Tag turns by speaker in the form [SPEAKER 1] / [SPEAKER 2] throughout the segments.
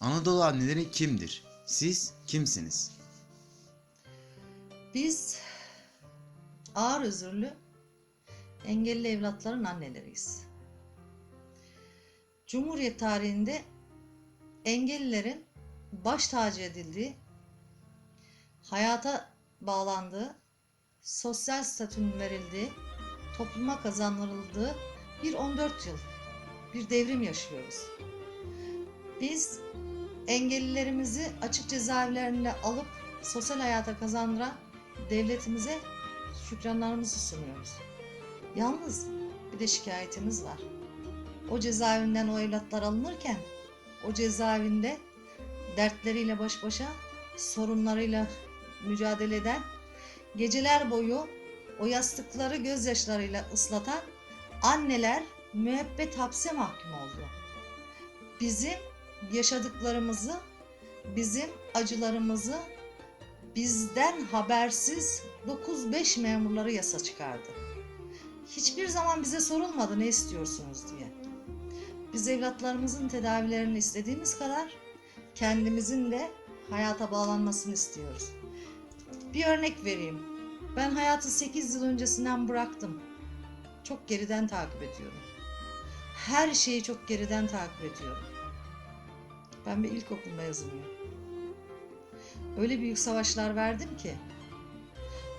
[SPEAKER 1] Anadolu anneleri kimdir? Siz kimsiniz?
[SPEAKER 2] Biz ağır özürlü engelli evlatların anneleriyiz. Cumhuriyet tarihinde engellilerin baş tacı edildiği, hayata bağlandığı, sosyal statünün verildiği, topluma kazandırıldığı bir 14 yıl, bir devrim yaşıyoruz. Biz engellilerimizi açık cezaevlerinde alıp sosyal hayata kazandıran devletimize şükranlarımızı sunuyoruz. Yalnız bir de şikayetimiz var. O cezaevinden o evlatlar alınırken o cezaevinde dertleriyle baş başa, sorunlarıyla mücadele eden, geceler boyu o yastıkları gözyaşlarıyla ıslatan anneler müebbet hapse mahkum oldu. Bizim yaşadıklarımızı, bizim acılarımızı bizden habersiz 9-5 memurları yasa çıkardı. Hiçbir zaman bize sorulmadı ne istiyorsunuz diye. Biz evlatlarımızın tedavilerini istediğimiz kadar kendimizin de hayata bağlanmasını istiyoruz. Bir örnek vereyim. Ben hayatı 8 yıl öncesinden bıraktım. Çok geriden takip ediyorum. Her şeyi çok geriden takip ediyorum. Ben bir ilkokul mezunuyum. Öyle büyük savaşlar verdim ki,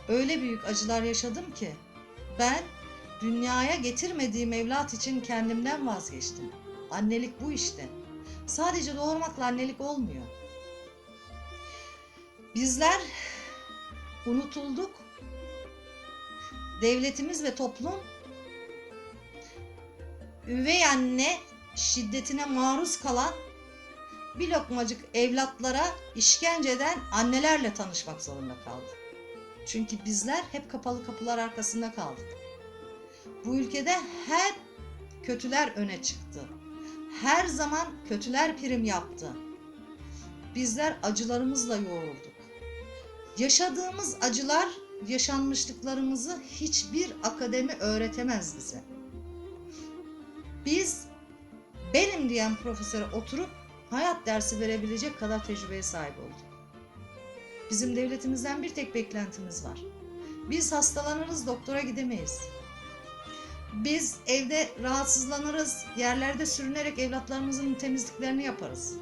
[SPEAKER 2] öyle büyük acılar yaşadım ki, ben dünyaya getirmediğim evlat için kendimden vazgeçtim. Annelik bu işte. Sadece doğurmakla annelik olmuyor. Bizler unutulduk. Devletimiz ve toplum üvey anne şiddetine maruz kalan bir lokmacık evlatlara işkence eden annelerle tanışmak zorunda kaldı. Çünkü bizler hep kapalı kapılar arkasında kaldık. Bu ülkede her kötüler öne çıktı. Her zaman kötüler prim yaptı. Bizler acılarımızla yoğrulduk. Yaşadığımız acılar, yaşanmışlıklarımızı hiçbir akademi öğretemez bize. Biz benim diyen profesöre oturup hayat dersi verebilecek kadar tecrübeye sahip olduk. Bizim devletimizden bir tek beklentimiz var. Biz hastalanırız, doktora gidemeyiz. Biz evde rahatsızlanırız, yerlerde sürünerek evlatlarımızın temizliklerini yaparız.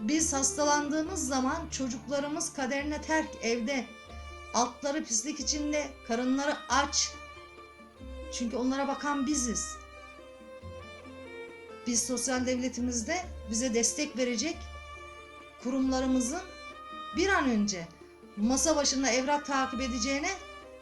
[SPEAKER 2] Biz hastalandığımız zaman çocuklarımız kaderine terk evde, altları pislik içinde, karınları aç. Çünkü onlara bakan biziz. Biz sosyal devletimizde bize destek verecek kurumlarımızın bir an önce masa başında evrak takip edeceğine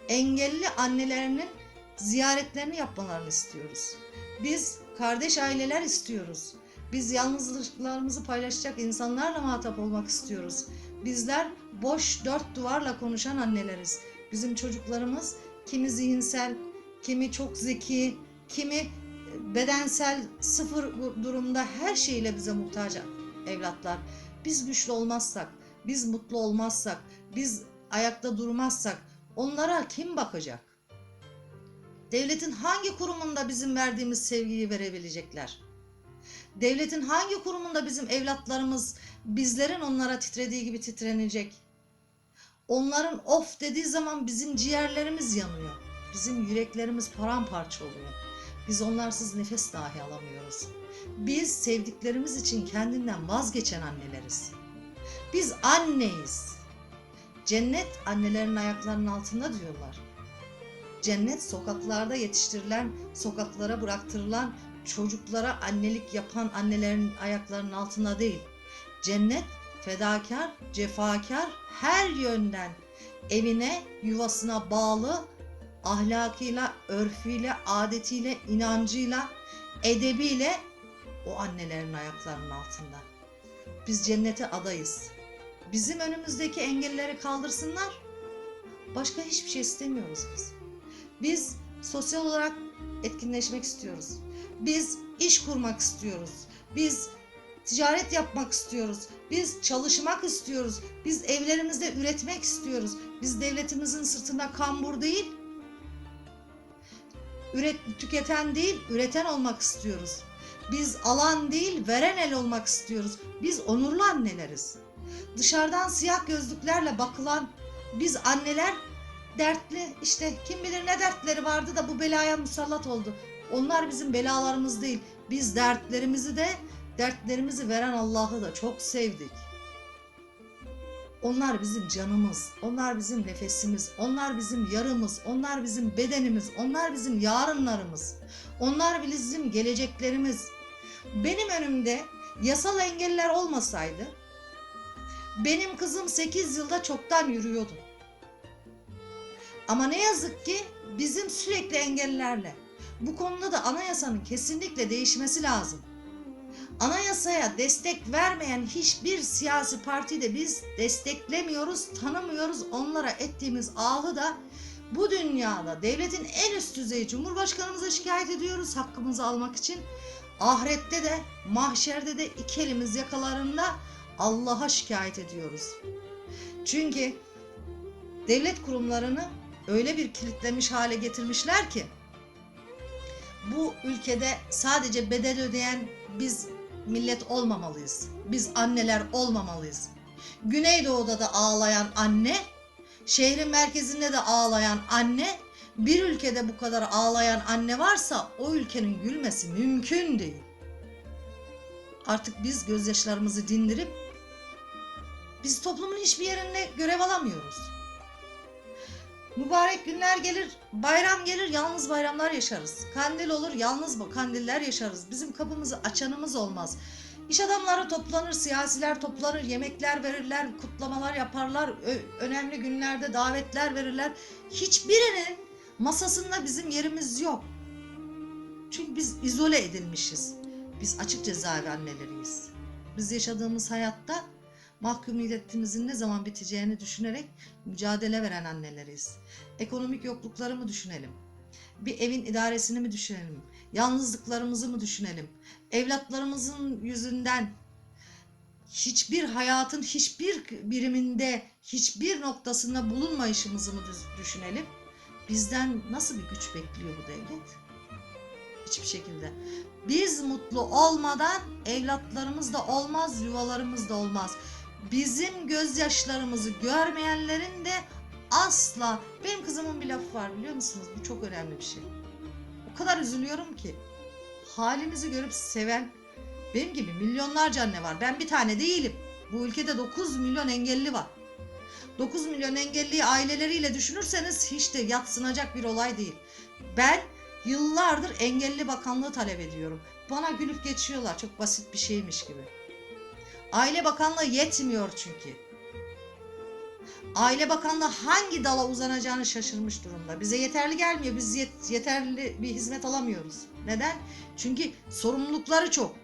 [SPEAKER 2] engelli annelerinin ziyaretlerini yapmalarını istiyoruz. Biz kardeş aileler istiyoruz. Biz yalnızlıklarımızı paylaşacak insanlarla muhatap olmak istiyoruz. Bizler boş dört duvarla konuşan anneleriz. Bizim çocuklarımız kimi zihinsel, kimi çok zeki, kimi bedensel sıfır durumda her şeyle bize muhtaç evlatlar. Biz güçlü olmazsak, biz mutlu olmazsak, biz ayakta durmazsak onlara kim bakacak? Devletin hangi kurumunda bizim verdiğimiz sevgiyi verebilecekler? Devletin hangi kurumunda bizim evlatlarımız bizlerin onlara titrediği gibi titrenecek? Onların of dediği zaman bizim ciğerlerimiz yanıyor. Bizim yüreklerimiz paramparça oluyor. Biz onlarsız nefes dahi alamıyoruz. Biz sevdiklerimiz için kendinden vazgeçen anneleriz. Biz anneyiz. Cennet annelerin ayaklarının altında diyorlar. Cennet sokaklarda yetiştirilen, sokaklara bıraktırılan çocuklara annelik yapan annelerin ayaklarının altında değil. Cennet fedakar, cefakar her yönden evine, yuvasına bağlı ahlakıyla, örfüyle, adetiyle, inancıyla, edebiyle o annelerin ayaklarının altında. Biz cennete adayız. Bizim önümüzdeki engelleri kaldırsınlar. Başka hiçbir şey istemiyoruz biz. Biz sosyal olarak etkinleşmek istiyoruz. Biz iş kurmak istiyoruz. Biz ticaret yapmak istiyoruz. Biz çalışmak istiyoruz. Biz evlerimizde üretmek istiyoruz. Biz devletimizin sırtında kambur değil, üret, tüketen değil, üreten olmak istiyoruz. Biz alan değil veren el olmak istiyoruz. Biz onurlu anneleriz. Dışarıdan siyah gözlüklerle bakılan biz anneler dertli işte kim bilir ne dertleri vardı da bu belaya musallat oldu. Onlar bizim belalarımız değil. Biz dertlerimizi de dertlerimizi veren Allah'ı da çok sevdik. Onlar bizim canımız, onlar bizim nefesimiz, onlar bizim yarımız, onlar bizim bedenimiz, onlar bizim yarınlarımız. Onlar bizim geleceklerimiz. Benim önümde yasal engeller olmasaydı benim kızım 8 yılda çoktan yürüyordu. Ama ne yazık ki bizim sürekli engellerle. Bu konuda da anayasanın kesinlikle değişmesi lazım. Anayasaya destek vermeyen hiçbir siyasi parti de biz desteklemiyoruz, tanımıyoruz. Onlara ettiğimiz ahı da bu dünyada devletin en üst düzeyi Cumhurbaşkanımıza şikayet ediyoruz hakkımızı almak için. Ahirette de mahşerde de iki elimiz yakalarında Allah'a şikayet ediyoruz. Çünkü devlet kurumlarını öyle bir kilitlemiş hale getirmişler ki bu ülkede sadece bedel ödeyen biz millet olmamalıyız. Biz anneler olmamalıyız. Güneydoğu'da da ağlayan anne, şehrin merkezinde de ağlayan anne, bir ülkede bu kadar ağlayan anne varsa o ülkenin gülmesi mümkün değil. Artık biz gözyaşlarımızı dindirip biz toplumun hiçbir yerinde görev alamıyoruz. Mübarek günler gelir, bayram gelir, yalnız bayramlar yaşarız. Kandil olur, yalnız bu kandiller yaşarız. Bizim kapımızı açanımız olmaz. İş adamları toplanır, siyasiler toplanır, yemekler verirler, kutlamalar yaparlar, önemli günlerde davetler verirler. Hiçbirinin masasında bizim yerimiz yok. Çünkü biz izole edilmişiz. Biz açık cezaevi anneleriyiz. Biz yaşadığımız hayatta mahkumiyetimizin ne zaman biteceğini düşünerek mücadele veren anneleriyiz. Ekonomik yoklukları mı düşünelim? Bir evin idaresini mi düşünelim? Yalnızlıklarımızı mı düşünelim? Evlatlarımızın yüzünden hiçbir hayatın hiçbir biriminde, hiçbir noktasında bulunmayışımızı mı düşünelim? Bizden nasıl bir güç bekliyor bu devlet? Hiçbir şekilde. Biz mutlu olmadan evlatlarımız da olmaz, yuvalarımız da olmaz. Bizim gözyaşlarımızı görmeyenlerin de asla benim kızımın bir lafı var biliyor musunuz? Bu çok önemli bir şey. O kadar üzülüyorum ki halimizi görüp seven benim gibi milyonlarca anne var. Ben bir tane değilim. Bu ülkede 9 milyon engelli var. 9 milyon engelliyi aileleriyle düşünürseniz hiç de yatsınacak bir olay değil. Ben yıllardır engelli bakanlığı talep ediyorum. Bana gülüp geçiyorlar çok basit bir şeymiş gibi. Aile Bakanlığı yetmiyor çünkü. Aile Bakanlığı hangi dala uzanacağını şaşırmış durumda. Bize yeterli gelmiyor. Biz yet- yeterli bir hizmet alamıyoruz. Neden? Çünkü sorumlulukları çok.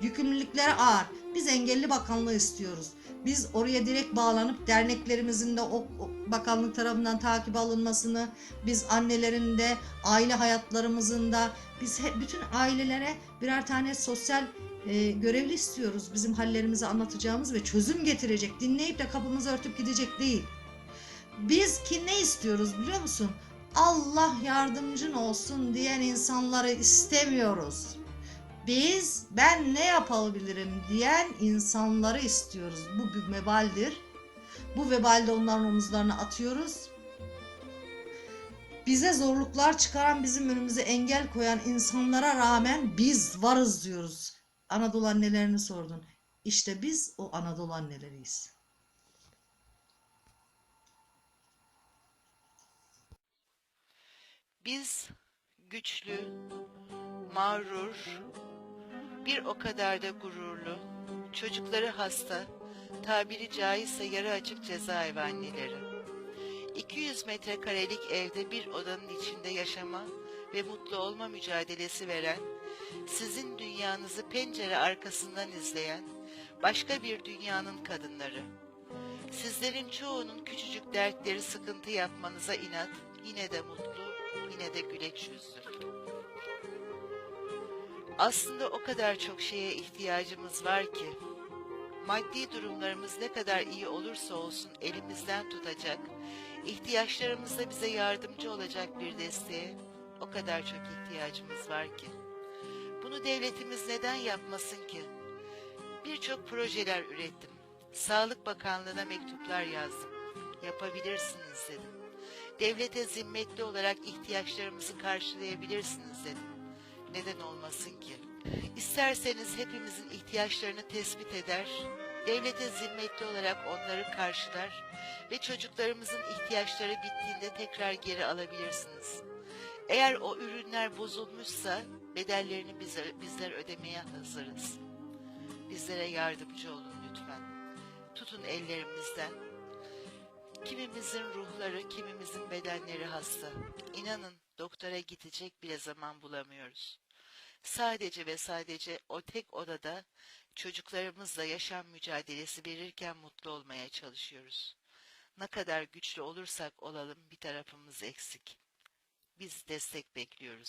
[SPEAKER 2] Yükümlülükleri ağır. Biz engelli bakanlığı istiyoruz. Biz oraya direkt bağlanıp derneklerimizin de o, bakanlık tarafından takip alınmasını, biz annelerin de, aile hayatlarımızın da, biz hep bütün ailelere birer tane sosyal e, görevli istiyoruz. Bizim hallerimizi anlatacağımız ve çözüm getirecek, dinleyip de kapımızı örtüp gidecek değil. Biz ki ne istiyoruz biliyor musun? Allah yardımcın olsun diyen insanları istemiyoruz. Biz ben ne yapabilirim diyen insanları istiyoruz. Bu bir vebaldir. Bu vebalde onların omuzlarına atıyoruz. Bize zorluklar çıkaran, bizim önümüze engel koyan insanlara rağmen biz varız diyoruz. Anadolu annelerini sordun. İşte biz o Anadolu anneleriyiz.
[SPEAKER 3] Biz güçlü, mağrur, bir o kadar da gururlu, çocukları hasta, tabiri caizse yarı açık cezaevi anneleri. 200 metrekarelik evde bir odanın içinde yaşama ve mutlu olma mücadelesi veren, sizin dünyanızı pencere arkasından izleyen başka bir dünyanın kadınları. Sizlerin çoğunun küçücük dertleri sıkıntı yapmanıza inat, yine de mutlu, yine de güleç yüzlü. Aslında o kadar çok şeye ihtiyacımız var ki, maddi durumlarımız ne kadar iyi olursa olsun elimizden tutacak, ihtiyaçlarımızda bize yardımcı olacak bir desteğe o kadar çok ihtiyacımız var ki. Bunu devletimiz neden yapmasın ki? Birçok projeler ürettim. Sağlık Bakanlığı'na mektuplar yazdım. Yapabilirsiniz dedim. Devlete zimmetli olarak ihtiyaçlarımızı karşılayabilirsiniz dedim. Neden olmasın ki? İsterseniz hepimizin ihtiyaçlarını tespit eder, devlete zimmetli olarak onları karşılar ve çocuklarımızın ihtiyaçları bittiğinde tekrar geri alabilirsiniz. Eğer o ürünler bozulmuşsa bedellerini bizler, bizler ödemeye hazırız. Bizlere yardımcı olun lütfen. Tutun ellerimizden. Kimimizin ruhları, kimimizin bedenleri hasta. İnanın doktora gidecek bile zaman bulamıyoruz. Sadece ve sadece o tek odada çocuklarımızla yaşam mücadelesi verirken mutlu olmaya çalışıyoruz. Ne kadar güçlü olursak olalım bir tarafımız eksik. Biz destek bekliyoruz